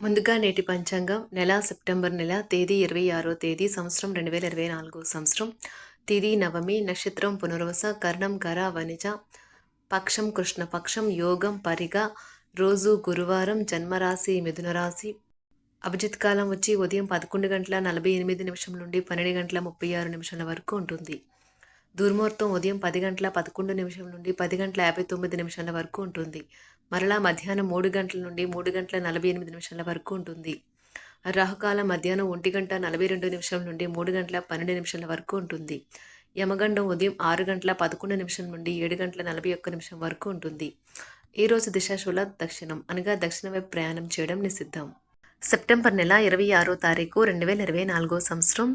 ముందుగా నేటి పంచాంగం నెల సెప్టెంబర్ నెల తేదీ ఇరవై ఆరో తేదీ సంవత్సరం రెండు వేల ఇరవై నాలుగు సంవత్సరం. తిది నవమి నక్షత్రం పునర్వస కర్ణం కర వనిజ పక్షం కృష్ణపక్షం యోగం పరిగ రోజు గురువారం జన్మరాశి మిథున రాశి. అభిజిత్ కాలం వచ్చి ఉదయం పదకొండు గంటల నలభై ఎనిమిది నిమిషం నుండి పన్నెండు గంటల ముప్పై ఆరు నిమిషాల వరకు ఉంటుంది. దుర్ముహూర్తం ఉదయం పది గంటల పదకొండు నిమిషం నుండి పది గంటల యాభై తొమ్మిది నిమిషాల వరకు ఉంటుంది. మరలా మధ్యాహ్నం మూడు గంటల నుండి మూడు గంటల నలభై ఎనిమిది నిమిషాల వరకు ఉంటుంది. రాహుకాలం మధ్యాహ్నం ఒంటి గంట నలభై రెండు నిమిషం నుండి మూడు గంటల పన్నెండు నిమిషాల వరకు ఉంటుంది. యమగండం ఉదయం ఆరు గంటల పదకొండు నిమిషం నుండి ఏడు గంటల నలభై ఒక్క నిమిషం వరకు ఉంటుంది. ఈరోజు దిశాశూల దక్షిణం అనగా దక్షిణ వైపు ప్రయాణం చేయడం నిషిద్ధం. సెప్టెంబర్ నెల ఇరవై ఆరో తారీఖు రెండు వేల ఇరవై నాలుగో సంవత్సరం.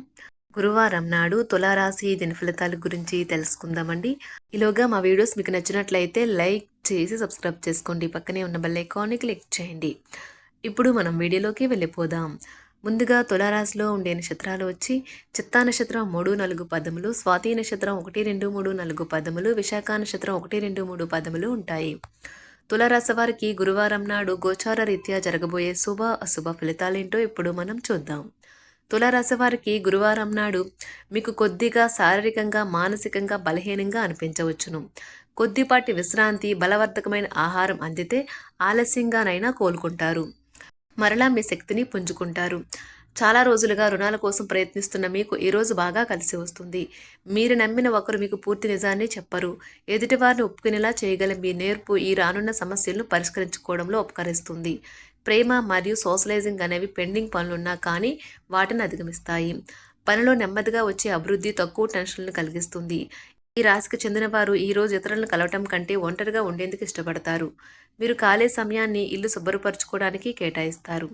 గురువారం నాడు తులారాశి దిన ఫలితాల గురించి తెలుసుకుందామండి. ఈలోగా మా వీడియోస్ మీకు నచ్చినట్లయితే లైక్ చేసి సబ్స్క్రైబ్ చేసుకోండి. పక్కనే ఉన్న బెల్ ఐకాన్ని క్లిక్ చేయండి. ఇప్పుడు మనం వీడియోలోకి వెళ్ళిపోదాం. ముందుగా తులారాశిలో ఉండే నక్షత్రాలు వచ్చి చిత్తా నక్షత్రం మూడు నాలుగు పదములు స్వాతి నక్షత్రం ఒకటి రెండు మూడు నాలుగు పదములు విశాఖ నక్షత్రం ఒకటి రెండు మూడు పదములు ఉంటాయి. తులారాశి వారికి గురువారం నాడు గోచార రీత్యా జరగబోయే శుభ అశుభ ఫలితాలేంటో ఇప్పుడు మనం చూద్దాం. తులారాశి వారికి గురువారం నాడు మీకు కొద్దిగా శారీరకంగా మానసికంగా బలహీనంగా అనిపించవచ్చును. కొద్దిపాటి విశ్రాంతి బలవర్ధకమైన ఆహారం అందితే ఆలస్యంగానైనా కోలుకుంటారు. మరలా మీ శక్తిని పుంజుకుంటారు. చాలా రోజులుగా రుణాల కోసం ప్రయత్నిస్తున్న మీకు ఈరోజు బాగా కలిసి వస్తుంది. మీరు నమ్మిన ఒకరు మీకు పూర్తి నిజాన్ని చెప్పరు. ఎదుటివారిని ఒప్పుకునేలా చేయగల మీ నేర్పు ఈ రానున్న సమస్యలను పరిష్కరించుకోవడంలో ఉపకరిస్తుంది. ప్రేమ మరియు సోషలైజింగ్ అనేవి పెండింగ్ పనులున్నా కానీ వాటిని అధిగమిస్తాయి. పనిలో నెమ్మదిగా వచ్చే అభివృద్ధి తక్కువ టెన్షన్లను కలిగిస్తుంది. ఈ రాశికి చెందిన వారు ఈరోజు ఇతరులను కలవటం కంటే ఒంటరిగా ఉండేందుకు ఇష్టపడతారు. మీరు ఖాళీ సమయాన్ని ఇల్లు శుభ్రపరచుకోవడానికి కేటాయిస్తారు.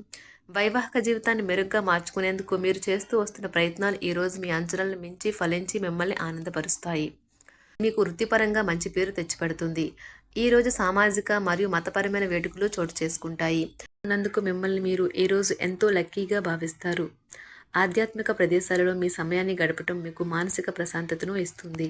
వైవాహిక జీవితాన్ని మెరుగ్గా మార్చుకునేందుకు మీరు చేస్తూ వస్తున్న ప్రయత్నాలు ఈరోజు మీ అంచనాలను మించి ఫలించి మిమ్మల్ని ఆనందపరుస్తాయి. మీకు వృత్తిపరంగా మంచి పేరు తెచ్చిపెడుతుంది. ఈరోజు సామాజిక మరియు మతపరమైన వేడుకలు చోటు చేసుకుంటాయి. అన్నందుకు మిమ్మల్ని మీరు ఈరోజు ఎంతో లక్కీగా భావిస్తారు. ఆధ్యాత్మిక ప్రదేశాలలో మీ సమయాన్ని గడపటం మీకు మానసిక ప్రశాంతతను ఇస్తుంది.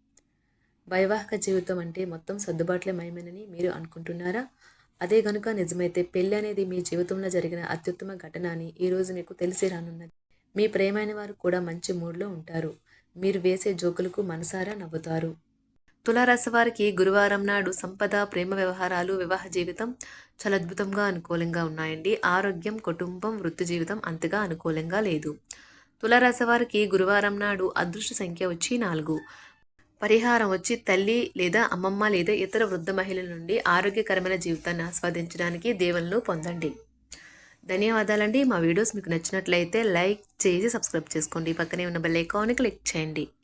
వైవాహిక జీవితం అంటే మొత్తం సర్దుబాట్లే మయమేనని మీరు అనుకుంటున్నారా? అదే గనుక నిజమైతే పెళ్ళి అనేది మీ జీవితంలో జరిగిన అత్యుత్తమ ఘటన అని ఈరోజు మీకు తెలిసి రానున్నది. మీ ప్రేమైన వారు కూడా మంచి మూడ్లో ఉంటారు. మీరు వేసే జోకులకు మనసారా నవ్వుతారు. తులారాశి వారికి గురువారం నాడు సంపద ప్రేమ వ్యవహారాలు వివాహ జీవితం చాలా అద్భుతంగా అనుకూలంగా ఉన్నాయండి. ఆరోగ్యం కుటుంబం వృత్తి జీవితం అంతగా అనుకూలంగా లేదు. తులారాశి వారికి గురువారం నాడు అదృష్ట సంఖ్య వచ్చి నాలుగు. పరిహారం వచ్చి తల్లి లేదా అమ్మమ్మ లేదా ఇతర వృద్ధ మహిళల నుండి ఆరోగ్యకరమైన జీవితాన్ని ఆస్వాదించడానికి దేవులను పొందండి. ధన్యవాదాలండి. మా వీడియోస్ మీకు నచ్చినట్లయితే లైక్ చేసి సబ్స్క్రైబ్ చేసుకోండి. పక్కనే ఉన్న బెల్ ఐకాన్ని క్లిక్ చేయండి.